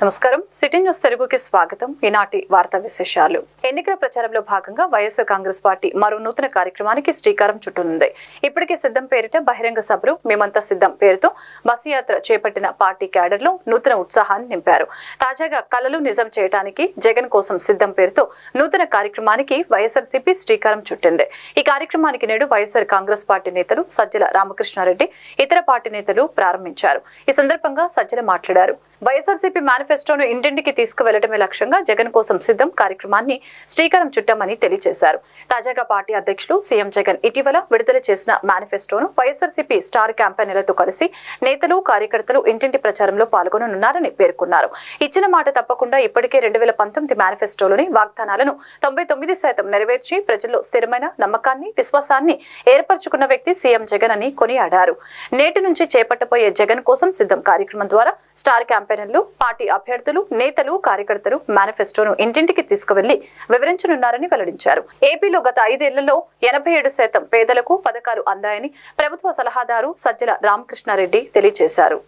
నమస్కారం. City news తెలుగుకి స్వాగతం. ఈనాటి వార్తా విశేషాలు. ఎన్నికల ప్రచారంలో భాగంగా వైఎస్ఆర్ కాంగ్రెస్ పార్టీ మరో నూతన కార్యక్రమానికి శ్రీకారం చుట్టనుంది. ఇప్పటికే సిద్ధం పేరిట బహిరంగ సభలు మేమంతా సిద్ధం పేరుతో బస్సు యాత్ర చేపట్టిన పార్టీ క్యాడర్లో నూతన ఉత్సాహాన్ని నింపారు. తాజాగా కలలు నిజం చేయడానికి జగన్ కోసం సిద్ధం పేరుతో నూతన కార్యక్రమానికి వైఎస్ఆర్సీపీ శ్రీకారం చుట్టింది. ఈ కార్యక్రమానికి నేడు వైఎస్ఆర్ కాంగ్రెస్ పార్టీ నేతలు సజ్జల రామకృష్ణారెడ్డి ఇతర పార్టీ నేతలు ప్రారంభించారు. ఈ సందర్భంగా సజ్జల మాట్లాడారు. వైఎస్ఆర్సీపీ మేనిఫెస్టోను ఇంటింటికి తీసుకువెళ్ళడమే లక్ష్యంగా జగన్ కోసం సిద్ధం కార్యక్రమాన్ని శ్రీకారం చుట్టామని తెలియజేశారు. తాజాగా పార్టీ అధ్యక్షులు సీఎం జగన్ ఇటీవల విడుదల చేసిన మేనిఫెస్టోను వైఎస్ఆర్సీపీ స్టార్ క్యాంపెయినర్లతో కలిసి నేతలు కార్యకర్తలు ఇంటింటి ప్రచారంలో పాల్గొననున్నారని పేర్కొన్నారు. ఇచ్చిన మాట తప్పకుండా ఇప్పటికే రెండు వేల పంతొమ్మిది మేనిఫెస్టోలోని వాగ్దానాలను తొంభై తొమ్మిది శాతం నెరవేర్చి ప్రజల్లో స్థిరమైన నమ్మకాన్ని విశ్వాసాన్ని ఏర్పరచుకున్న వ్యక్తి సీఎం జగన్ అని కొనియాడారు. నేటి నుంచి చేపట్టబోయే జగన్ కోసం సిద్ధం కార్యక్రమం ద్వారా స్టార్ క్యాంపెయినర్లు పార్టీ అభ్యర్థులు నేతలు కార్యకర్తలు మేనిఫెస్టోను ఇంటింటికి తీసుకువెళ్ళి వివరించనున్నారని వెల్లడించారు. ఏపీలో గత ఐదేళ్ళలో ఎనభై ఏడు శాతం పేదలకు పథకాలు అందాయని ప్రభుత్వ సలహాదారు సజ్జల రామకృష్ణారెడ్డి తెలియజేశారు.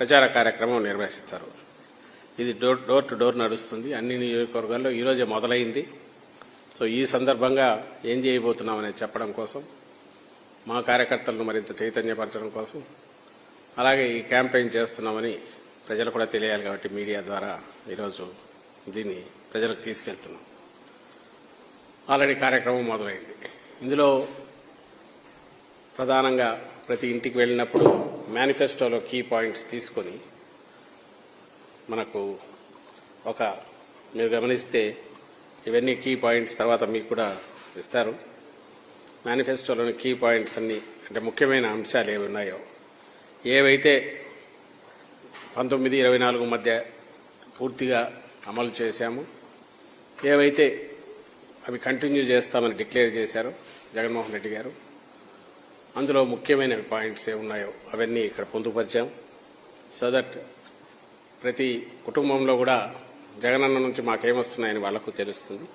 ప్రచార కార్యక్రమం నిర్వహిస్తారు. ఇది డోర్ డోర్ టు డోర్ నడుస్తుంది. అన్ని నియోజకవర్గాల్లో ఈరోజే మొదలైంది. సో ఈ సందర్భంగా ఏం చేయబోతున్నామనేది చెప్పడం కోసం మా కార్యకర్తలను మరింత చైతన్యపరచడం కోసం అలాగే ఈ క్యాంపెయిన్ చేస్తున్నామని ప్రజలు కూడా తెలియాలి కాబట్టి మీడియా ద్వారా ఈరోజు దీన్ని ప్రజలకు తీసుకెళ్తున్నాం. ఆల్రెడీ కార్యక్రమం మొదలైంది. ఇందులో ప్రధానంగా ప్రతి ఇంటికి వెళ్ళినప్పుడు మేనిఫెస్టోలో కీ పాయింట్స్ తీసుకొని మనకు ఒక మీరు గమనిస్తే ఇవన్నీ కీ పాయింట్స్ తర్వాత మీకు కూడా ఇస్తారు. మేనిఫెస్టోలోని కీ పాయింట్స్ అన్ని అంటే ముఖ్యమైన అంశాలు ఏవి ఉన్నాయో ఏవైతే పంతొమ్మిది ఇరవై నాలుగు మధ్య పూర్తిగా అమలు చేశాము. ఏవైతే అవి కంటిన్యూ చేస్తామని డిక్లేర్ చేశారు జగన్మోహన్ రెడ్డి గారు అందులో ముఖ్యమైన పాయింట్స్ ఏ ఉన్నాయో అవన్నీ ఇక్కడ పొందుపరిచాం. సో దట్ ప్రతి కుటుంబంలో కూడా జగనన్న నుంచి మాకేమొస్తున్నాయని వాళ్ళకు తెలుస్తుంది.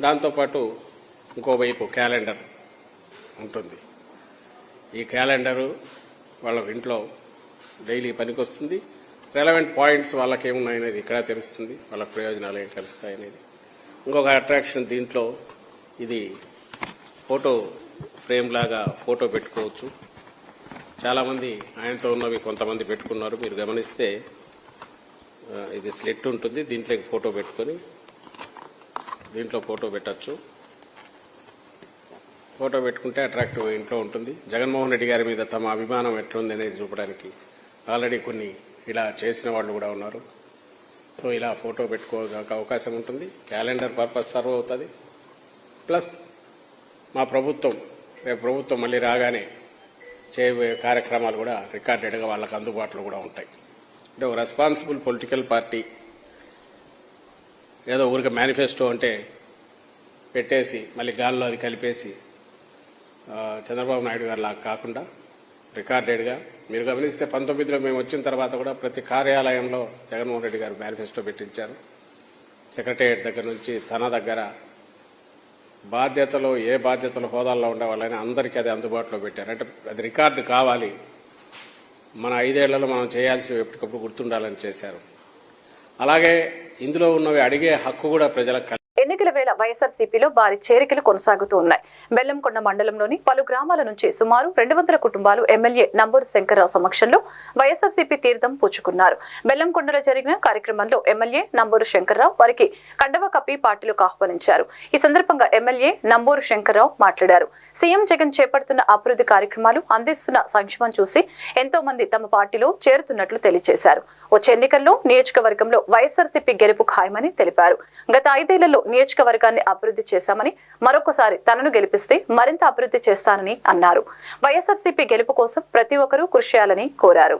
దాంతోపాటు ఇంకోవైపు క్యాలెండర్ ఉంటుంది. ఈ క్యాలెండరు వాళ్ళ ఇంట్లో డైలీ పనికొస్తుంది. రెలవెంట్ పాయింట్స్ వాళ్ళకి ఏమున్నాయనేది ఇక్కడ తెలుస్తుంది. వాళ్ళ ప్రయోజనాలు ఏం కలుస్తాయనేది. ఇంకొక అట్రాక్షన్ దీంట్లో ఇది ఫోటో ఫ్రేమ్ లాగా ఫోటో పెట్టుకోవచ్చు. చాలామంది ఆయనతో ఉన్నవి కొంతమంది పెట్టుకున్నారు. మీరు గమనిస్తే ఇది స్లెట్ ఉంటుంది. దీంట్లోకి ఫోటో పెట్టుకొని దీంట్లో ఫోటో పెట్టచ్చు. ఫోటో పెట్టుకుంటే అట్రాక్టివ్ ఇంట్లో ఉంటుంది. జగన్మోహన్ రెడ్డి గారి మీద తమ అభిమానం ఎట్లుంది అనేది చూపడానికి ఆల్రెడీ కొన్ని ఇలా చేసిన వాళ్ళు కూడా ఉన్నారు. సో ఇలా ఫోటో పెట్టుకోవడానికి అవకాశం ఉంటుంది. క్యాలెండర్ పర్పస్ సర్వ్ అవుతుంది. ప్లస్ మా ప్రభుత్వం రేపు ప్రభుత్వం మళ్ళీ రాగానే చేయబోయే కార్యక్రమాలు కూడా రికార్డెడ్గా వాళ్ళకి అందుబాటులో కూడా ఉంటాయి. అంటే ఒక రెస్పాన్సిబుల్ పొలిటికల్ పార్టీ ఏదో ఊరికి మేనిఫెస్టో అంటే పెట్టేసి మళ్ళీ గాల్లో అది కలిపేసి చంద్రబాబు నాయుడు గారు లాగా కాకుండా రికార్డెడ్గా. మీరు గమనిస్తే పంతొమ్మిదిలో మేము వచ్చిన తర్వాత కూడా ప్రతి కార్యాలయంలో జగన్మోహన్ రెడ్డి గారు మేనిఫెస్టో పెట్టించారు. సెక్రటేరియట్ దగ్గర నుంచి తన దగ్గర. బాధ్యతలు ఏ బాధ్యతలు హోదాల్లో ఉండే వాళ్ళని అందరికీ అది అందుబాటులో పెట్టారు. అంటే అది రికార్డు కావాలి. మన ఐదేళ్ళలో మనం చేయాల్సినవి ఎప్పటికప్పుడు గుర్తుండాలని చేశారు. అలాగే ఇందులో ఉన్నవి అడిగే హక్కు కూడా ప్రజలకు ఎన్నికల వేళ వైఎస్ఆర్సీపీలో భారీ చేరికలు కొనసాగుతూ ఉన్నాయి. బెల్లంకొండ మండలంలోని పలు గ్రామాల నుంచి సుమారు రెండు వందల కుటుంబాలు ఎమ్మెల్యే నంబూరు శంకర్రావు సమక్షంలో వైఎస్ఆర్సీపీ తీర్థం పుచ్చుకున్నారు. బెల్లంకొండలో జరిగిన కార్యక్రమంలో ఎమ్మెల్యే నంబూరు శంకర్రావు వారికి కండవ కప్పి పార్టీలకు ఆహ్వానించారు. ఈ సందర్భంగా ఎమ్మెల్యే నంబూరు శంకర్రావు మాట్లాడారు. సీఎం జగన్ చేపడుతున్న అభివృద్ధి కార్యక్రమాలు అందిస్తున్న సంక్షేమం చూసి ఎంతో మంది తమ పార్టీలో చేరుతున్నట్లు తెలియజేశారు. వచ్చే ఎన్నికల్లో నియోజకవర్గంలో వైఎస్ఆర్సీపీ గెలుపు ఖాయమని తెలిపారు. గత ఐదేళ్ళలో నియోజకవర్గాన్ని అభివృద్ధి చేశామని మరొకసారి తనను గెలిపిస్తే మరింత అభివృద్ధి చేస్తానని అన్నారు. వైఎస్ఆర్సీపీ గెలుపు కోసం ప్రతి ఒక్కరూ కృషి చేయాలని కోరారు.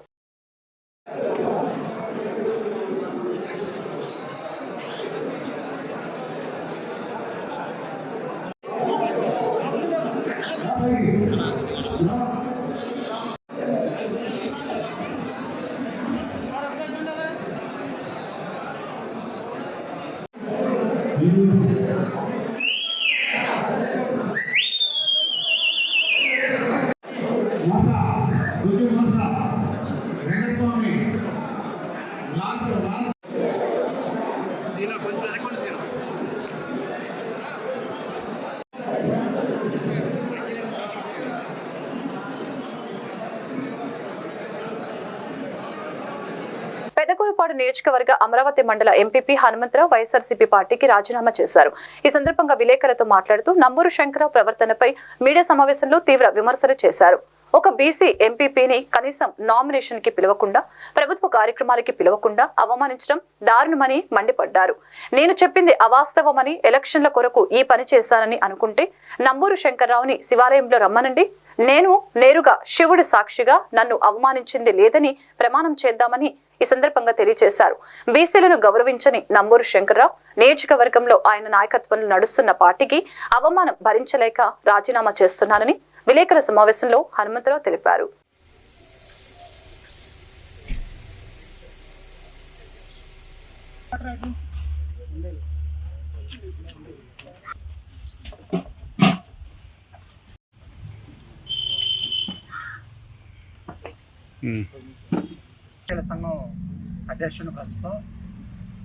నియోజకవర్గ అమరావతి మండల ఎంపీపీ హనుమంతరావు వైఎస్ఆర్సీపీ పార్టీకి రాజీనామా చేశారు. ఈ సందర్భంగా విలేకరులతో మాట్లాడుతూ నంబూరు శంకరరావు ప్రవర్తనపై మీడియా సమావేశంలో తీవ్ర విమర్శలు చేశారు. ఒక బీసీ ఎంపీపీని కనీసం నామినేషన్కి పిలవకుండా ప్రభుత్వ కార్యక్రమాలకి పిలవకుండా అవమానించడం దారుణమని మండిపడ్డారు. నేను చెప్పింది అవాస్తవమని ఎలక్షన్ల కొరకు ఈ పని చేశానని అనుకుంటే నంబూరు శంకర్రావుని శివాలయంలో రమ్మనండి. నేను నేరుగా శివుడి సాక్షిగా నన్ను అవమానించింది లేదని ప్రమాణం చేద్దామని ఈ సందర్భంగా తెలియజేశారు. బీసీలను గౌరవించని నంబూరు శంకర్రావు నియోజకవర్గంలో ఆయన నాయకత్వంలో నడుస్తున్న పార్టీకి అవమానం భరించలేక రాజీనామా చేస్తున్నానని విలేకరుల సమావేశంలో హనుమంతరావు తెలిపారు. ఎన్నికల సంఘం అధ్యక్షుడు ప్రస్తుతం.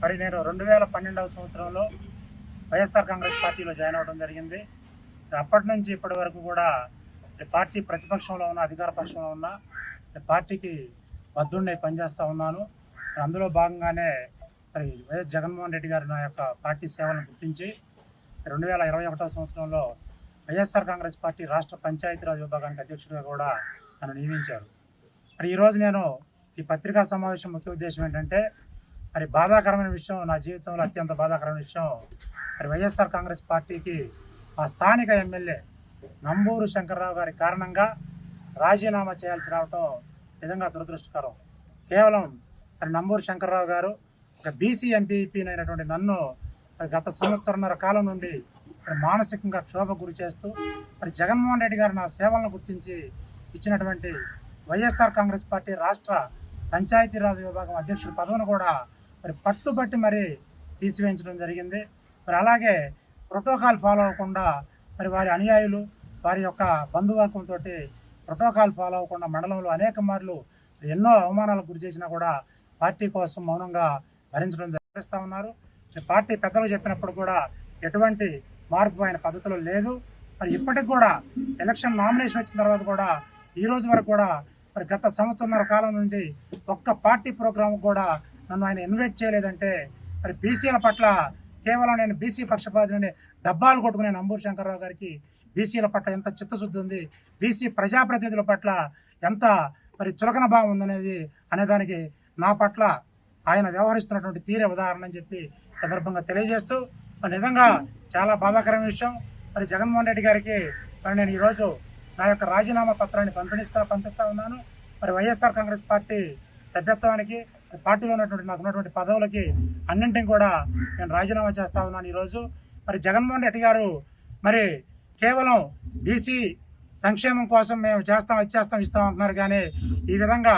మరి నేను రెండు వేల పన్నెండవ సంవత్సరంలో వైఎస్ఆర్ కాంగ్రెస్ పార్టీలో జాయిన్ అవ్వడం జరిగింది. అప్పటి నుంచి ఇప్పటి వరకు కూడా ఈ పార్టీ ప్రతిపక్షంలో ఉన్న అధికార పక్షంలో ఉన్న పార్టీకి బద్దుండే పనిచేస్తూ ఉన్నాను. అందులో భాగంగానే మరి వైఎస్ జగన్మోహన్ రెడ్డి గారు నా యొక్క పార్టీ సేవలను గుర్తించి రెండు వేల ఇరవై ఒకటవ సంవత్సరంలో వైఎస్ఆర్ కాంగ్రెస్ పార్టీ రాష్ట్ర పంచాయతీరాజ్ విభాగానికి అధ్యక్షుడిగా కూడా నన్ను నియమించారు. మరి ఈరోజు నేను ఈ పత్రికా సమావేశం ముఖ్య ఉద్దేశం ఏంటంటే మరి బాధాకరమైన విషయం నా జీవితంలో అత్యంత బాధాకరమైన విషయం మరి వైఎస్ఆర్ కాంగ్రెస్ పార్టీకి ఆ స్థానిక ఎమ్మెల్యే నంబూరు శంకర్రావు గారి కారణంగా రాజీనామా చేయాల్సి రావటం నిజంగా దురదృష్టకరం. కేవలం మరి నంబూరు శంకర్రావు గారు ఒక బీసీ ఎంపీపీనైనటువంటి నన్ను మరి గత సంవత్సరంన్నర కాలం నుండి మానసికంగా క్షోభ గురి చేస్తూ మరి జగన్మోహన్ రెడ్డి గారు నా సేవలను గుర్తించి ఇచ్చినటువంటి వైఎస్ఆర్ కాంగ్రెస్ పార్టీ రాష్ట్ర పంచాయతీరాజ్ విభాగం అధ్యక్షుడు పదవిని కూడా మరి పట్టుబట్టి మరి తీసివేయించడం జరిగింది. మరి అలాగే ప్రోటోకాల్ ఫాలో అవ్వకుండా మరి వారి అనుయాయులు వారి యొక్క బంధువర్గంతో ప్రోటోకాల్ ఫాలో అవ్వకుండా మండలంలో అనేక మార్లు ఎన్నో అవమానాలకు గురి చేసినా కూడా పార్టీ కోసం మౌనంగా భరించడం జరిగిస్తూ ఉన్నారు. పార్టీ పెద్దలు చెప్పినప్పుడు కూడా ఎటువంటి మార్పు ఆయన పద్ధతిలో లేదు. మరి ఇప్పటికి కూడా ఎలక్షన్ నామినేషన్ వచ్చిన తర్వాత కూడా ఈ రోజు వరకు కూడా మరి గత సంవత్సరంన్నర కాలం నుండి ఒక్క పార్టీ ప్రోగ్రామ్ కూడా నన్ను ఆయన ఇన్వైట్ చేయలేదంటే మరి బీసీల పట్ల కేవలం నేను బీసీ పక్షపాతిని డబ్బాలు కొట్టుకునే నంబూరు శంకర్రావు గారికి బీసీల పట్ల ఎంత చిత్తశుద్ధి ఉంది బీసీ ప్రజాప్రతినిధుల పట్ల ఎంత మరి చులకన భావం ఉందనేది అనేదానికి నా పట్ల ఆయన వ్యవహరిస్తున్నటువంటి తీరే ఉదాహరణ అని చెప్పి సందర్భంగా తెలియజేస్తూ మరి నిజంగా చాలా బాధాకరమైన విషయం. మరి జగన్మోహన్ రెడ్డి గారికి మరి నేను ఈరోజు నా యొక్క రాజీనామా పత్రాన్ని పంపిణిస్తా పంపిస్తా ఉన్నాను. మరి వైఎస్ఆర్ కాంగ్రెస్ పార్టీ సభ్యత్వానికి పార్టీలో ఉన్నటువంటి నాకు ఉన్నటువంటి పదవులకి అన్నింటిని కూడా నేను రాజీనామా చేస్తా ఉన్నాను ఈరోజు. మరి జగన్మోహన్ రెడ్డి గారు మరి కేవలం బీసీ సంక్షేమం కోసం మేము చేస్తాం ఇచ్చేస్తాం ఇస్తాం అంటున్నారు. కానీ ఈ విధంగా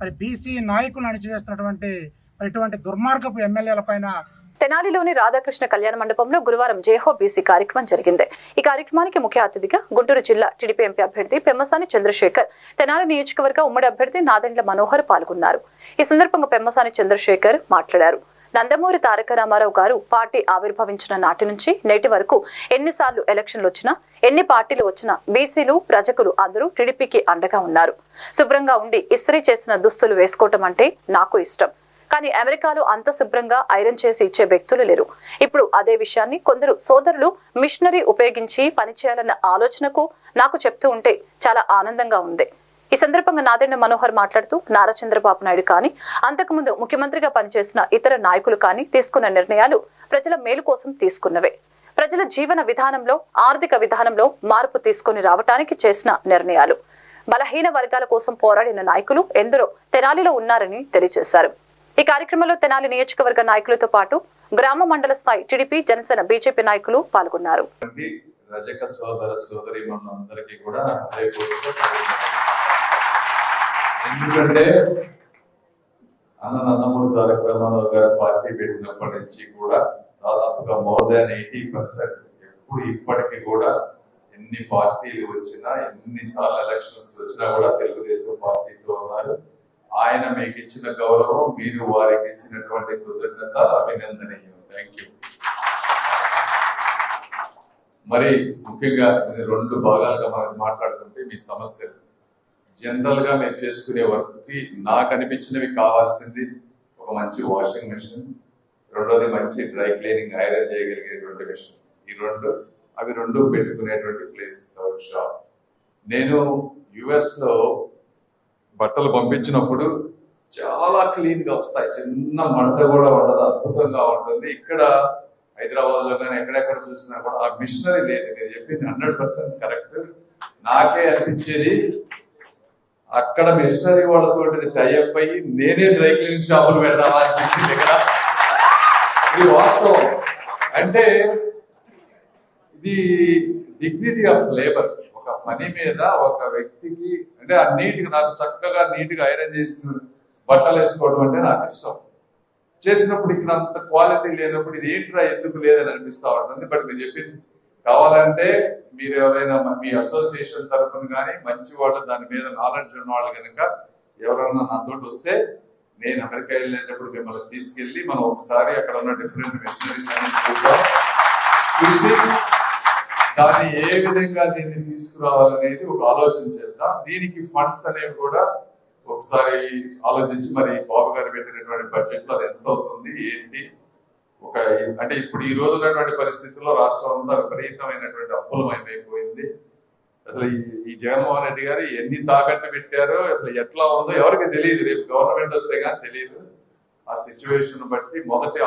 మరి బీసీ నాయకులు అణిచివేస్తున్నటువంటి మరి ఇటువంటి దుర్మార్గపు ఎమ్మెల్యేల పైన తెనాలిలోని రాధాకృష్ణ కళ్యాణ మండపంలో గురువారం జేహో బీసీ కార్యక్రమం జరిగింది. ఈ కార్యక్రమానికి ముఖ్య అతిథిగా గుంటూరు జిల్లా టీడీపీ ఎంపీ అభ్యర్థి పెమ్మసాని చంద్రశేఖర్ తెనాలి నియోజకవర్గ ఉమ్మడి అభ్యర్థి నాదెండ్ల మనోహర్ పాల్గొన్నారు. ఈ సందర్భంగా పెమ్మసాని చంద్రశేఖర్ మాట్లాడారు. నందమూరి తారక రామారావు గారు పార్టీ ఆవిర్భవించిన నాటి నుంచి నేటి వరకు ఎన్నిసార్లు ఎలక్షన్లు వచ్చినా ఎన్ని పార్టీలు వచ్చినా బీసీలు ప్రజకులు అందరూ టీడీపీకి అండగా ఉన్నారు. శుభ్రంగా ఉండి ఇస్త్రీ చేసిన దుస్తులు వేసుకోవటం అంటే నాకు ఇష్టం. కానీ అమెరికాలో అంత శుభ్రంగా ఐరన్ చేసి ఇచ్చే వ్యక్తులు లేరు. ఇప్పుడు అదే విషయాన్ని కొందరు సోదరులు మిషనరీ ఉపయోగించి పనిచేయాలన్న ఆలోచనకు నాకు చెప్తూ ఉంటే చాలా ఆనందంగా ఉంది. ఈ సందర్భంగా నాదెండ మనోహర్ మాట్లాడుతూ నారా చంద్రబాబు నాయుడు కానీ అంతకుముందు ముఖ్యమంత్రిగా పనిచేసిన ఇతర నాయకులు కానీ తీసుకున్న నిర్ణయాలు ప్రజల మేలు కోసం తీసుకున్నవే. ప్రజల జీవన విధానంలో ఆర్థిక విధానంలో మార్పు తీసుకొని రావటానికి చేసిన నిర్ణయాలు. బలహీన వర్గాల కోసం పోరాడిన నాయకులు ఎందరో తెనాలిలో ఉన్నారని తెలియజేశారు. ఈ కార్యక్రమంలో తెనాలి నియోజకవర్గ నాయకులతో పాటు గ్రామ మండల స్థాయి టీడీపీ జనసేన బీజేపీ నాయకులు పాల్గొన్నారు. రజక సోదర సోదరి మనందరికీ కూడా ఎందుకంటే అన్న నందమూరి తారక రామారావు గారి పార్టీ పెట్టినప్పటి నుంచి కూడా దాదాపుగా మోర్ దాన్ ఎయిటీ పర్సెంట్ ఎప్పుడు ఇప్పటికీ కూడా ఎన్ని పార్టీలు వచ్చినా ఎన్నిసార్లు ఎలక్షన్స్ వచ్చినా కూడా తెలుగుదేశం పార్టీతో ఉన్నారు. ఆయన మీకు ఇచ్చిన గౌరవం మీరు వారికి ఇచ్చినటువంటి కృతజ్ఞత అభినందనీయం. థ్యాంక్ యూ మరి ముఖ్యంగా రెండు భాగాలుగా మనం మాట్లాడుకుంటే మీ సమస్యలు. జనరల్గా మేము చేసుకునే వర్క్కి నాకు అనిపించినవి కావాల్సింది ఒక మంచి వాషింగ్ మెషిన్ రెండోది మంచి డ్రై క్లీనింగ్ ఐరన్ చేయగలిగేటువంటి మెషిన్ ఈ రెండు అవి రెండు పెట్టుకునేటువంటి ప్లేస్ షాప్ నేను యుఎస్లో బట్టలు పంపించినప్పుడు చాలా క్లీన్గా వస్తాయి. చిన్న మడత కూడా ఉండదు. అద్భుతంగా ఉంటుంది. ఇక్కడ హైదరాబాద్లో కానీ ఎక్కడెక్కడ చూసినా కూడా ఆ మిషనరీ లేదు. మీరు చెప్పింది హండ్రెడ్ పర్సెంట్ కరెక్ట్. నాకే అనిపించేది అక్కడ మిషనరీ వాళ్ళతో టైఅప్ అయ్యి నేనే డ్రై క్లీనింగ్ షాపులు పెడదామా అనిపించింది ఇక్కడ. ఇది వాస్తవం. అంటే ఇది డిగ్నిటీ ఆఫ్ లేబర్ ఒక పని మీద ఒక వ్యక్తికి అంటే ఆ నీట్గా నాకు చక్కగా నీట్గా ఐరన్ చేసిన బట్టలు వేసుకోవడం అంటే నాకు ఇష్టం. చేసినప్పుడు ఇక్కడ అంత క్వాలిటీ లేనప్పుడు ఇది ఏంట్రా ఎందుకు లేదని అనిపిస్తూ ఉంటుంది. బట్ మీరు చెప్పింది కావాలంటే మీరు ఎవరైనా మీ అసోసియేషన్ తరఫున కానీ మంచి వాళ్ళు దాని మీద నాలెడ్జ్ ఉన్న వాళ్ళు కనుక ఎవరైనా నాతోటి వస్తే నేను అమెరికా వెళ్ళేటప్పుడు మిమ్మల్ని తీసుకెళ్ళి మనం ఒకసారి అక్కడ ఉన్న డిఫరెంట్ మిషనరీస్ అన్ని చూద్దాం. చూసి దాన్ని ఏ విధంగా దీన్ని తీసుకురావాలనేది ఒక ఆలోచన చేద్దాం. దీనికి ఫండ్స్ అనేవి కూడా ఒకసారి ఆలోచించి మరి బాబు గారు పెట్టినటువంటి బడ్జెట్లో అది ఎంత అవుతుంది ఏంటి? ఒక అంటే ఇప్పుడు ఈ రోజు ఉన్నటువంటి పరిస్థితుల్లో రాష్ట్రం అంతా విపరీతమైనటువంటి అప్పులమైపోయింది అసలు ఈ ఈ జగన్మోహన్ రెడ్డి గారు ఎన్ని తాకట్టు పెట్టారో అసలు ఎట్లా ఉందో ఎవరికి తెలియదు. రేపు గవర్నమెంట్ వస్తే కానీ తెలియదు.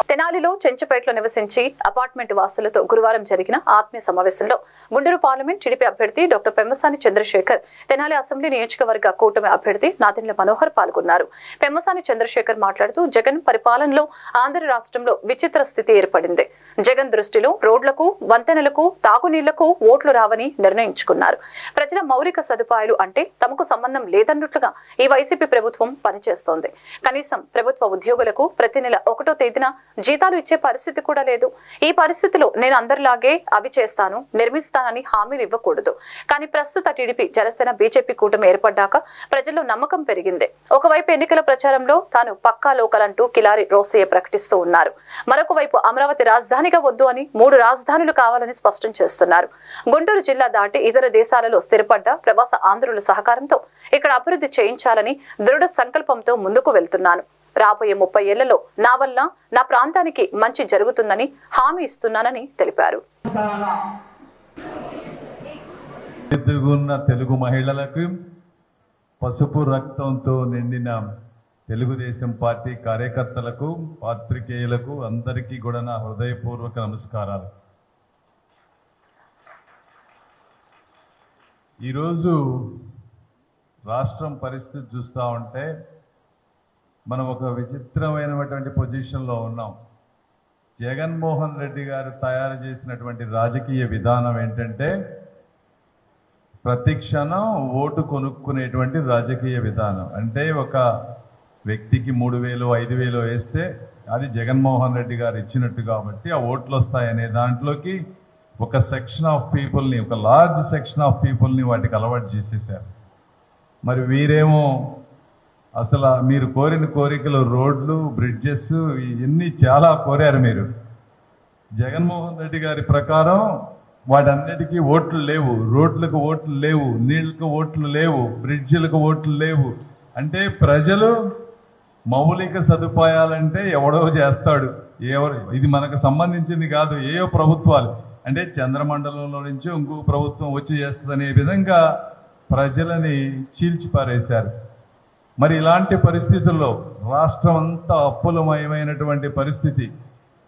తెనాలిలో చెంచుపేటలో నివసించి అపార్ట్మెంట్ వాసులతో గురువారం జరిగిన ఆత్మీయ సమావేశంలో గుండూరు పార్లమెంట్ టీడీపీ అభ్యర్థి డాక్టర్ పెమ్మసాని చంద్రశేఖర్ తెనాలి అసెంబ్లీ నియోజకవర్గ కూటమి అభ్యర్థి నాదెండ్ల మనోహర్ పాల్గొన్నారు. పెమ్మసాని చంద్రశేఖర్ మాట్లాడుతూ జగన్ పరిపాలనలో ఆంధ్ర రాష్ట్రంలో విచిత్ర స్థితి ఏర్పడింది. జగన్ దృష్టిలో రోడ్లకు వంతెనలకు తాగునీళ్ళకు ఓట్లు రావని నిర్ణయించుకున్నారు. ప్రజల మౌలిక సదుపాయాలు అంటే తమకు సంబంధం లేదన్నట్లుగా ఈ వైసీపీ ప్రభుత్వం పనిచేస్తోంది. కనీసం ప్రభుత్వ ఉద్యోగులకు ప్రతి నెల ఒకటో తేదీన జీతాలు ఇచ్చే పరిస్థితి కూడా లేదు. ఈ పరిస్థితిలో నేను అందరిలాగే అవి చేస్తాను నిర్మిస్తానని హామీలు ఇవ్వకూడదు. కానీ ప్రస్తుత టీడీపీ జనసేన బీజేపీ కూటమి ఏర్పడ్డాక ప్రజల్లో నమ్మకం పెరిగింది. ఒకవైపు ఎన్నికల ప్రచారంలో తాను పక్కా లోకల్ అంటూ కిలారి రోసయ్య ప్రకటిస్తూ ఉన్నారు. మరొక వైపు అమరావతి రాజధానిగా వద్దు అని మూడు రాజధానులు కావాలని స్పష్టం చేస్తున్నారు. గుంటూరు జిల్లా దాటి ఇతర దేశాలలో స్థిరపడ్డ ప్రవాస ఆంధ్రుల సహకారంతో ఇక్కడ అభివృద్ధి చేయించాలని దృఢ సంకల్పంతో ముందుకు వెళ్తున్నాను. రాబోయే ముప్పై ఏళ్ళలో నా వల్ల నా ప్రాంతానికి మంచి జరుగుతుందని హామీ ఇస్తున్నానని తెలిపారు. ఎదుగున్న తెలుగు మహిళలకు పసుపు రక్తంతో నిండిన తెలుగుదేశం పార్టీ కార్యకర్తలకు పాత్రికేయులకు అందరికీ కూడా నా హృదయపూర్వక నమస్కారాలు. ఈరోజు రాష్ట్రం పరిస్థితి చూస్తూ ఉంటే మనం ఒక విచిత్రమైనటువంటి పొజిషన్లో ఉన్నాం. జగన్మోహన్ రెడ్డి గారు తయారు చేసినటువంటి రాజకీయ విధానం ఏంటంటే ప్రతి క్షణం ఓటు కొనుక్కునేటువంటి రాజకీయ విధానం. అంటే ఒక వ్యక్తికి మూడు వేలు ఐదు వేలు వేస్తే అది జగన్మోహన్ రెడ్డి గారు ఇచ్చినట్టు కాబట్టి ఆ ఓట్లు వస్తాయనే దాంట్లోకి ఒక సెక్షన్ ఆఫ్ పీపుల్ని ఒక లార్జ్ సెక్షన్ ఆఫ్ పీపుల్ని వాటికి అలవాటు చేసేసారు మరి వీరేమో అసలు మీరు కోరిన కోరికలు రోడ్లు బ్రిడ్జెస్ ఇవన్నీ చాలా కోరారు మీరు. జగన్మోహన్ రెడ్డి గారి ప్రకారం వాటన్నిటికీ ఓట్లు లేవు. రోడ్లకు ఓట్లు లేవు నీళ్ళకు ఓట్లు లేవు బ్రిడ్జిలకు ఓట్లు లేవు. అంటే ప్రజలు మౌలిక సదుపాయాలంటే ఎవడో చేస్తాడు. ఎవరు ఇది మనకు సంబంధించింది కాదు ఏయో ప్రభుత్వాలు. అంటే చంద్రమండలంలో నుంచి ఇంకో ప్రభుత్వం వచ్చి చేస్తుందనే విధంగా ప్రజలని చీల్చిపారేశారు. మరి ఇలాంటి పరిస్థితుల్లో రాష్ట్రం అంతా అప్పులమయమైనటువంటి పరిస్థితి.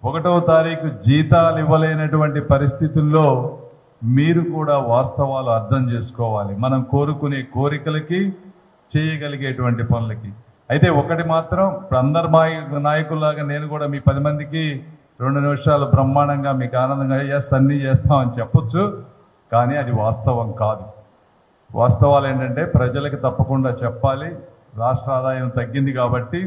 ఒకటవ తారీఖు జీతాలు ఇవ్వలేనటువంటి పరిస్థితుల్లో మీరు కూడా వాస్తవాలు అర్థం చేసుకోవాలి. మనం కోరుకునే కోరికలకి చేయగలిగేటువంటి పనులకి. అయితే ఒకటి మాత్రం ఇప్పుడు అందరు మా- నాయకుల్లాగా నేను కూడా మీ పది మందికి రెండు నిమిషాలు బ్రహ్మాండంగా మీకు ఆనందంగా ఎస్ అన్నీ చేస్తామని చెప్పొచ్చు. కానీ అది వాస్తవం కాదు. వాస్తవాలు ఏంటంటే ప్రజలకు తప్పకుండా చెప్పాలి. రాష్ట్ర ఆదాయం తగ్గింది కాబట్టి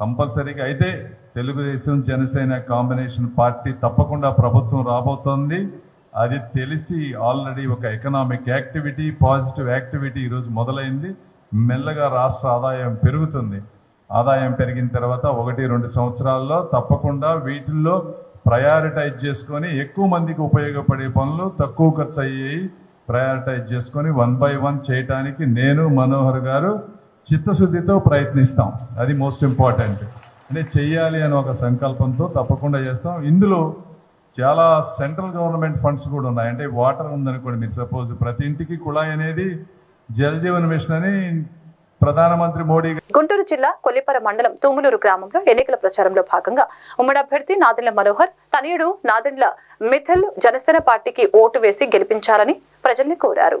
కంపల్సరీగా అయితే తెలుగుదేశం జనసేన కాంబినేషన్ పార్టీ తప్పకుండా ప్రభుత్వం రాబోతోంది. అది తెలిసి ఆల్రెడీ ఒక ఎకనామిక్ యాక్టివిటీ పాజిటివ్ యాక్టివిటీ ఈరోజు మొదలైంది. మెల్లగా రాష్ట్ర ఆదాయం పెరుగుతుంది. ఆదాయం పెరిగిన తర్వాత ఒకటి రెండు సంవత్సరాల్లో తప్పకుండా వీటిల్లో ప్రయారిటైజ్ చేసుకొని ఎక్కువ మందికి ఉపయోగపడే పనులు తక్కువ ఖర్చు అయ్యేవి ప్రయారిటైజ్ చేసుకొని వన్ బై వన్ చేయటానికి నేను మనోహర్ గారు చిత్తశుద్ధితో ప్రయత్నిస్తాం. అది మోస్ట్ ఇంపార్టెంట్ అంటే చెయ్యాలి అని ఒక సంకల్పంతో తప్పకుండా చేస్తాం. ఇందులో చాలా సెంట్రల్ గవర్నమెంట్ ఫండ్స్ కూడా ఉన్నాయి. అంటే వాటర్ ఉందనుకోండి మీరు సపోజ్ ప్రతి ఇంటికి కుళాయి అనేది జల్ జీవన్ మిషన్ అని ప్రధానమంత్రి మోడీ గుంటూరు జిల్లా కొల్లిపర మండలం తూములూరు గ్రామంలో ఎన్నికల ప్రచారంలో భాగంగా ఉమ్మడి అభ్యర్థి నాదెండ్ల మనోహర్ తనయుడు నాదెండ్ల మిథల్ జనసేన పార్టీకి ఓటు వేసి గెలిపించాలని ప్రజల్ని కోరారు.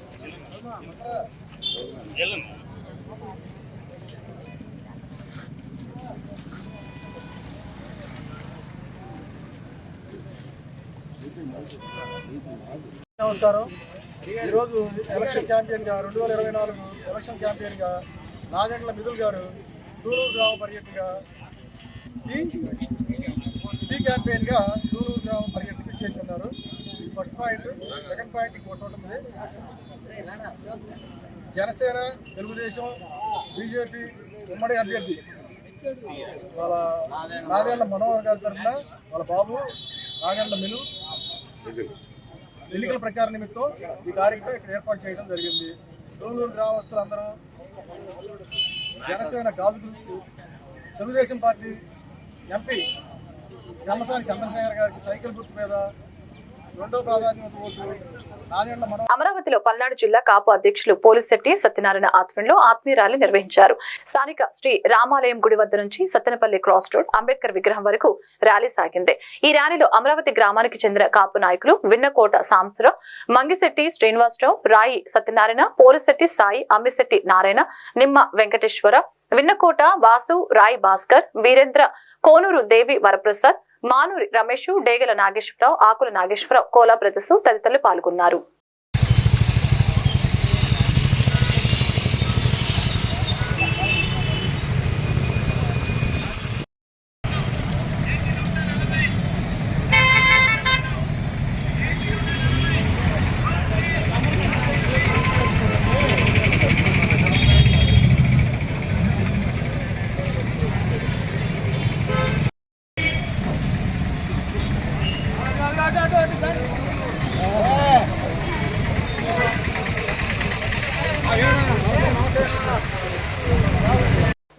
నమస్కారం. ఈరోజు ఎలక్షన్ క్యాంపెయిన్గా రెండు వేల ఇరవై నాలుగు ఎలక్షన్ క్యాంపెయిన్గా నాగండ్ల మిథుల్ గారు దూరూరు గ్రామ పర్యటనగా టీ టీ క్యాంపెయిన్గా దూరూరు గ్రామ పర్యటనకి చేసి ఉన్నారు. First point. సెకండ్ పాయింట్ ఇంకో చోట ఉంది. జనసేన తెలుగుదేశం బీజేపీ ఉమ్మడి అభ్యర్థి వాళ్ళ నాదెండ్ల మనోహర్ గారి తరఫున వాళ్ళ బాబు నాగేళ్ళ మిలు ఎన్నికల ప్రచార నిమిత్తం ఈ కార్యక్రమం ఇక్కడ ఏర్పాటు చేయడం జరిగింది. తూలూరు గ్రామస్తులందరూ జనసేన గాజు తెలుగుదేశం పార్టీ ఎంపీ గమ్మసాని చంద్రశేఖర్ గారికి సైకిల్ గుర్తు మీద అమరావతిలో పల్నాడు జిల్లా కాపు అధ్యక్షులు పోలిశెట్టి సత్యనారాయణ ఆధ్వర్యంలో ఆత్మీయ ర్యాలీ నిర్వహించారు. స్థానిక శ్రీ రామాలయం గుడి వద్ద నుంచి సత్తెనపల్లి క్రాస్ రోడ్ అంబేద్కర్ విగ్రహం వరకు ర్యాలీ సాగింది. ఈ ర్యాలీలో అమరావతి గ్రామానికి చెందిన కాపు నాయకులు విన్నకోట సాంసరావు మంగిశెట్టి శ్రీనివాసరావు రాయి సత్యనారాయణ పోలిశెట్టి సాయి అమ్మిశెట్టి నారాయణ నిమ్మ వెంకటేశ్వర విన్నకోట వాసు రాయ్ భాస్కర్ వీరేంద్ర కోనూరు దేవి వరప్రసాద్ మానూరి రమేష్ డేగల నాగేశ్వరరావు ఆకుల నాగేశ్వరరావు కోలా బ్రదర్స్ తదితరులు పాల్గొన్నారు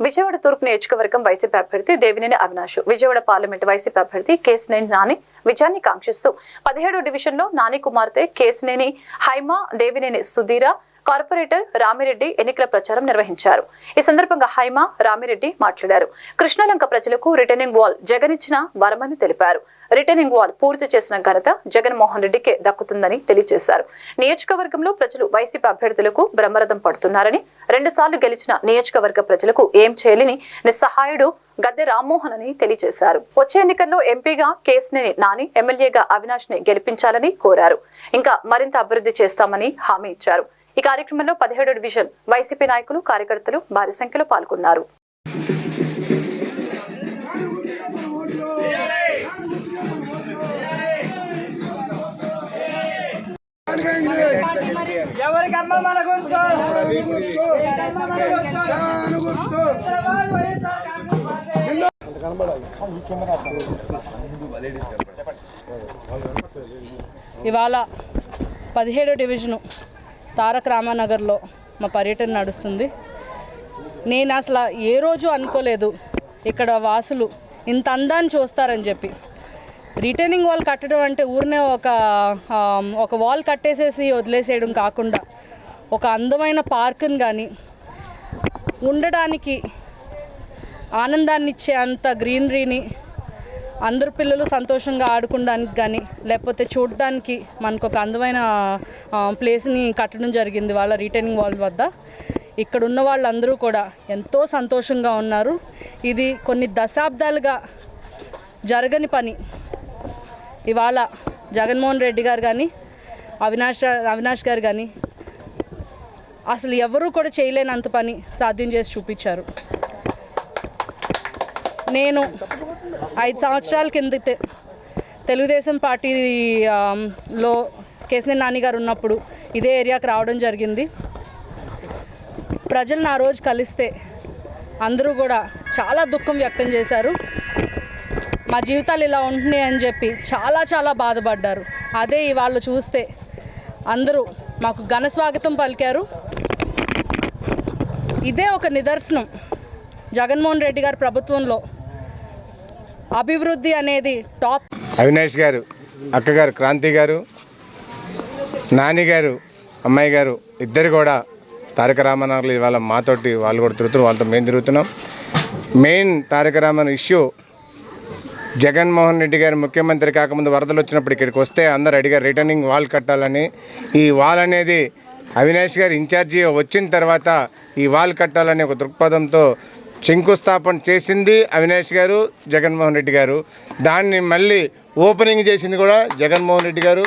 విజయవాడ తూర్పు నియోజకవర్గం వైసీపీ అభ్యర్థి దేవినేని అవినాష్ విజయవాడ పార్లమెంట్ వైసీపీ అభ్యర్థి కేసినేని నాని విజయాన్ని కాంక్షిస్తూ పదిహేడో డివిజన్లో నాని కుమార్తె కేసినేని హైమా దేవినేని సుధీర కార్పొరేటర్ రామిరెడ్డి ఎన్నికల ప్రచారం నిర్వహించారు. ఈ సందర్భంగా హైమా రామిరెడ్డి మాట్లాడారు. కృష్ణలంక ప్రజలకు రిటర్నింగ్ వాల్ జగనిచ్చిన వరమని తెలిపారు. రిటర్నింగ్ వాల్ పూర్తి చేసిన ఘనత జగన్మోహన్ రెడ్డికే దక్కుతుందని తెలియజేశారు. నియోజకవర్గంలో ప్రజలు వైసీపీ అభ్యర్థులకు బ్రహ్మరథం పడుతున్నారని రెండుసార్లు గెలిచిన నియోజకవర్గ ప్రజలకు ఏం చేయలేని నిస్సహాయుడు గద్దె రామ్మోహన్ అని తెలియజేశారు. వచ్చే ఎన్నికల్లో ఎంపీగా కేసినేని నాని ఎమ్మెల్యేగా అవినాష్ని గెలిపించాలని కోరారు. ఇంకా మరింత అభివృద్ధి చేస్తామని హామీ ఇచ్చారు. ఈ కార్యక్రమంలో పదిహేడు డివిజన్ వైసీపీ నాయకులు కార్యకర్తలు భారీ సంఖ్యలో పాల్గొన్నారు. ఎవరికమ్మ మన గుర్తు మన గుర్తు ఇవాళ పదిహేడో డివిజను తారక రామానగర్లో మా పర్యటన నడుస్తుంది. నేను అసలు ఏ రోజు అనుకోలేదు ఇక్కడ వాసులు ఇంత అందాన్ని చూస్తారని చెప్పి. రిటర్నింగ్ వాల్ కట్టడం అంటే ఊరినే ఒక ఒక వాల్ కట్టేసేసి వదిలేసేయడం కాకుండా ఒక అందమైన పార్కుని కానీ ఉండడానికి ఆనందాన్ని ఇచ్చే అంత గ్రీనరీని అందరు పిల్లలు సంతోషంగా ఆడుకోవడానికి కానీ లేకపోతే చూడడానికి మనకు ఒక అందమైన ప్లేస్ని కట్టడం జరిగింది వాళ్ళ రిటైనింగ్ వాల్ వద్ద. ఇక్కడ ఉన్న వాళ్ళందరూ కూడా ఎంతో సంతోషంగా ఉన్నారు. ఇది కొన్ని దశాబ్దాలుగా జరగని పని. ఇవాళ జగన్మోహన్ రెడ్డి గారు కానీ అవినాష్ అవినాష్ గారు కానీ అసలు ఎవరూ కూడా చేయలేనంత పని సాధ్యం చేసి చూపించారు. నేను ఐదు సంవత్సరాల కింద తెలుగుదేశం పార్టీ లో కేసీఆర్ నాని గారు ఉన్నప్పుడు ఇదే ఏరియాకి రావడం జరిగింది. ప్రజలను ఆ రోజు కలిస్తే అందరూ కూడా చాలా దుఃఖం వ్యక్తం చేశారు. మా జీవితాలు ఇలా ఉంటున్నాయి అని చెప్పి చాలా చాలా బాధపడ్డారు. అదే ఇవాళ చూస్తే అందరూ మాకు ఘన స్వాగతం పలికారు. ఇదే ఒక నిదర్శనం. జగన్మోహన్ రెడ్డి గారి ప్రభుత్వంలో అభివృద్ధి అనేది టాప్. అవినాష్ గారు అక్కగారు క్రాంతి గారు నాని గారు అమ్మాయి గారు ఇద్దరు కూడా తారక రామనగర్లు ఇవాళ మాతోటి వాళ్ళు కూడా తిరుగుతున్నారు వాళ్ళతో మేము తిరుగుతున్నాం. మెయిన్ తారక రామన్ ఇష్యూ జగన్మోహన్ రెడ్డి గారు ముఖ్యమంత్రి కాకముందు వరదలు వచ్చినప్పుడు ఇక్కడికి వస్తే అందరు అడిగారు రిటర్నింగ్ వాల్ కట్టాలని. ఈ వాల్ అనేది అవినాష్ గారు ఇన్ఛార్జి వచ్చిన తర్వాత ఈ వాల్ కట్టాలనే ఒక దృక్పథంతో శంకుస్థాపన చేసింది అవినాష్ గారు జగన్మోహన్ రెడ్డి గారు. దాన్ని మళ్ళీ ఓపెనింగ్ చేసింది కూడా జగన్మోహన్ రెడ్డి గారు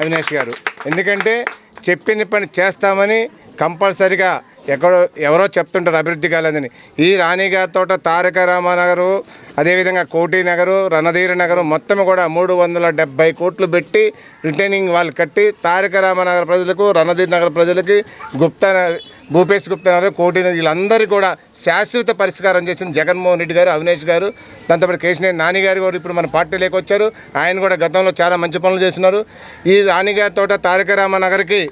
అవినాష్ గారు. ఎందుకంటే చెప్పిన పని చేస్తామని కంపల్సరిగా ఎక్కడో ఎవరో చెప్తుంటారు అభివృద్ధి కాలేదని. ఈ రాణిగారి తోట తారక రామానగరు అదేవిధంగా కోటి నగరు రణధీర నగరు మొత్తం కూడా మూడు వందల డెబ్బై కోట్లు పెట్టి రిటైనింగ్ వాళ్ళు కట్టి తారక రామనగర్ ప్రజలకు రణధీర్ నగర్ ప్రజలకి గుప్తా భూపేష్ గుప్తా గారు కోటి వీళ్ళందరూ కూడా శాశ్వత పరిష్కారం చేసింది జగన్మోహన్ రెడ్డి గారు అవినేష్ గారు. దాంతోపాటు కేశినేని నాని గారు కూడా ఇప్పుడు మన పార్టీలోకి వచ్చారు ఆయన కూడా గతంలో చాలా మంచి పనులు చేస్తున్నారు. ఈ రాణి తోట తారక రామనగర్కి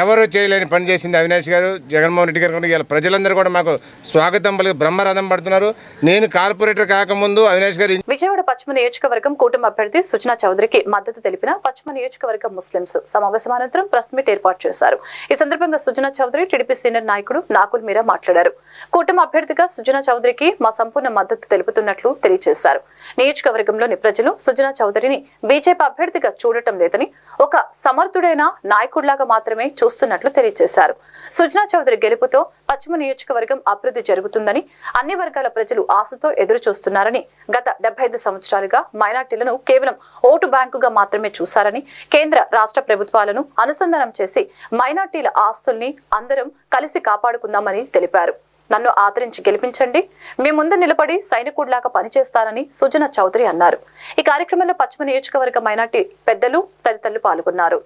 ఎవరు చేయలేని పని చేసింది అవినాష్ గారు జగన్మోహన్ రెడ్డి గారు ఇలా ప్రజలందరూ కూడా మాకు స్వాగతం పలికి బ్రహ్మరథం పడుతున్నారు. నేను కార్పొరేటర్ కాకముందు అవినాష్ గారు విజయవాడ పశ్చిమ నియోజకవర్గం కూటమి అభ్యర్థి సుజనా చౌదరికి మద్దతు తెలిపిన పశ్చిమ నియోజకవర్గ ముస్లింస్ సమావేశం అనంతరం ప్రెస్ మీట్ ఏర్పాటు చేశారు. ఈ సందర్భంగా సుజనా చౌదరి టీడీపీ సీనియర్ నాయకుడు నాకుల్ మీరా మాట్లాడారు. కూటమి అభ్యర్థిగా సుజనా చౌదరికి మా సంపూర్ణ మద్దతు తెలుపుతున్నట్లు తెలియజేశారు. నియోజకవర్గంలోని ప్రజలు సుజనా చౌదరిని బీజేపీ అభ్యర్థిగా చూడటం లేదని ఒక సమర్థుడైన నాయకుడిలాగా మాత్రమే చూస్తున్నట్లు తెలియజేశారు. సుజనా చౌదరి గెలుపుతో పశ్చిమ నియోజకవర్గం అభివృద్ధి జరుగుతుందని అన్ని వర్గాల ప్రజలు ఆశతో ఎదురు చూస్తున్నారని గత డెబ్బై ఐదు సంవత్సరాలుగా మైనార్టీలను కేవలం ఓటు బ్యాంకుగా మాత్రమే చూశారని కేంద్ర రాష్ట్ర ప్రభుత్వాలను అనుసంధానం చేసి మైనార్టీల ఆస్తుల్ని అందరం కలిసి కాపాడుకుందామని తెలిపారు. నన్ను ఆదరించి గెలిపించండి. మీ ముందు నిలబడి సైనికుడిలాగా పనిచేస్తానని సుజన చౌదరి అన్నారు. ఈ కార్యక్రమంలో పశ్చిమ నియోజకవర్గ మైనార్టీ పెద్దలు తదితరులు పాల్గొన్నారు.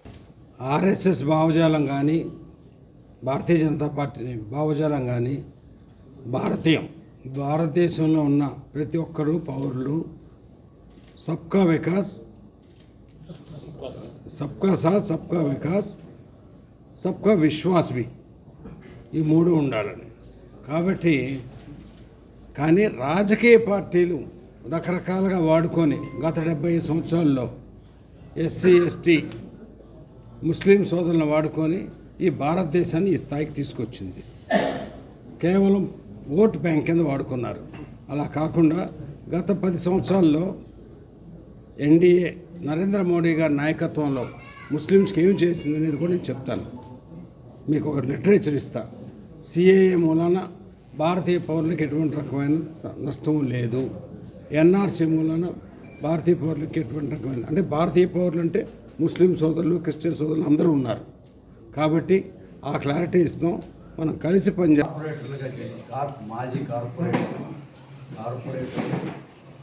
ఆర్ఎస్ఎస్ భావజాలం కానీ భారతీయ జనతా పార్టీ భావజాలం కానీ భారతీయం భారతదేశంలో ఉన్న ప్రతి ఒక్కరు పౌరులు సబ్కా వికాస్ సబ్కా సాత్ సబ్కా వికాస్ సబ్కా విశ్వాస్ బి ఈ మూడు ఉండాలని. కాబట్టి కానీ రాజకీయ పార్టీలు రకరకాలుగా వాడుకొని గత డెబ్బై సంవత్సరాల్లో ఎస్సీ ఎస్టీ ముస్లిం సోదరులను వాడుకొని ఈ భారతదేశాన్ని ఈ స్థాయికి తీసుకొచ్చింది. కేవలం ఓటు బ్యాంక్ కింద వాడుకున్నారు. అలా కాకుండా గత పది సంవత్సరాల్లో ఎన్డీఏ నరేంద్ర మోడీ గారి నాయకత్వంలో ముస్లిమ్స్కి ఏం చేసింది అనేది కూడా నేను చెప్తాను. మీకు ఒక లిటరేచర్ ఇస్తా. సిఏఏ మూలాన భారతీయ పౌరులకు ఎటువంటి రకమైన నష్టం లేదు. ఎన్ఆర్సీ మూలన భారతీయ పౌరులకు ఎటువంటి రకమైన అంటే భారతీయ పౌరులు అంటే ముస్లిం సోదరులు క్రిస్టియన్ సోదరులు అందరూ ఉన్నారు. కాబట్టి ఆ క్లారిటీ ఇస్తాం. మనం కలిసి పనిచేయాలి కార్పొరేటర్లుగా మాజీ కార్పొరేటర్. కార్పొరేటర్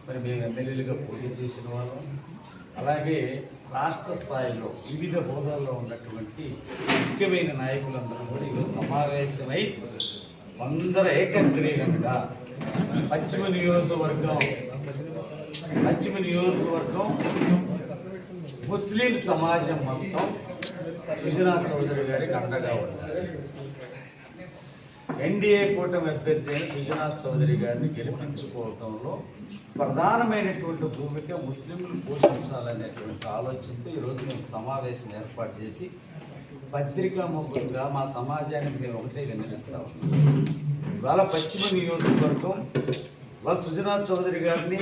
మరి మేము ఎమ్మెల్యేలుగా పోటీ చేసిన వాళ్ళం. అలాగే రాష్ట్ర స్థాయిలో వివిధ హోదాల్లో ఉన్నటువంటి ముఖ్యమైన నాయకులందరూ కూడా ఈరోజు సమావేశమై అందరూ ఏకగ్రీవంగా పశ్చిమ నియోజకవర్గం పశ్చిమ నియోజకవర్గం ముస్లిం సమాజం మొత్తం సుజనా చౌదరి గారికి అండగా ఉన్నారు. ఎన్డీఏ కూటమి అభ్యర్థి అయిన సుజనాథ్ చౌదరి గారిని గెలిపించుకోవడంలో ప్రధానమైనటువంటి భూమిక ముస్లింలు పోషించాలనేటువంటి ఆలోచనతో ఈరోజు మేము సమావేశం ఏర్పాటు చేసి పత్రికా ముఖ్యంగా మా సమాజానికి మేము ఒకటే వినిపిస్తాం ఇవాళ పశ్చిమ నియోజకవర్గం వాళ్ళ సుజనాథ్ చౌదరి గారిని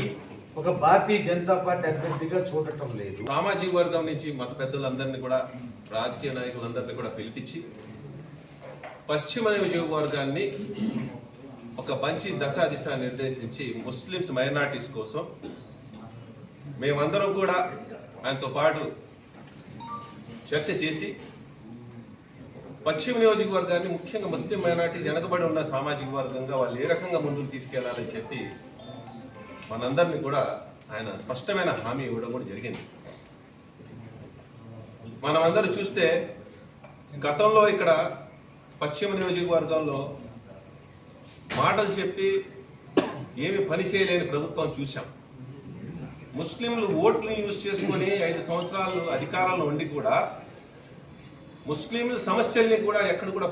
ఒక భారతీయ జనతా పార్టీ అభ్యర్థిగా చూడటం లేదు. సామాజిక వర్గం నుంచి మత పెద్దలందరినీ కూడా రాజకీయ నాయకులందరినీ కూడా పిలిపించి పశ్చిమ నియోజకవర్గాన్ని ఒక మంచి దశా దిశ నిర్దేశించి ముస్లిమ్స్ మైనార్టీస్ కోసం మేమందరం కూడా ఆయనతో పాటు చర్చ చేసి పశ్చిమ నియోజకవర్గాన్ని ముఖ్యంగా ముస్లిం మైనార్టీ వెనకబడి ఉన్న సామాజిక వర్గంగా వాళ్ళు ఏ రకంగా ముందుకు తీసుకెళ్ళాలని చెప్పి మనందరినీ కూడా ఆయన స్పష్టమైన హామీ ఇవ్వడం కూడా జరిగింది. మనమందరూ చూస్తే గతంలో ఇక్కడ పశ్చిమ నియోజకవర్గంలో మాటలు చెప్పి ఏమి పని చేయలేని ప్రభుత్వం చూశాం. ముస్లింలు ఓట్లు యూజ్ చేసుకొని ఐదు సంవత్సరాలు అధికారంలో ఉండి కూడా ముస్లింల సమస్యల్ని కూడా ఎక్కడ కూడా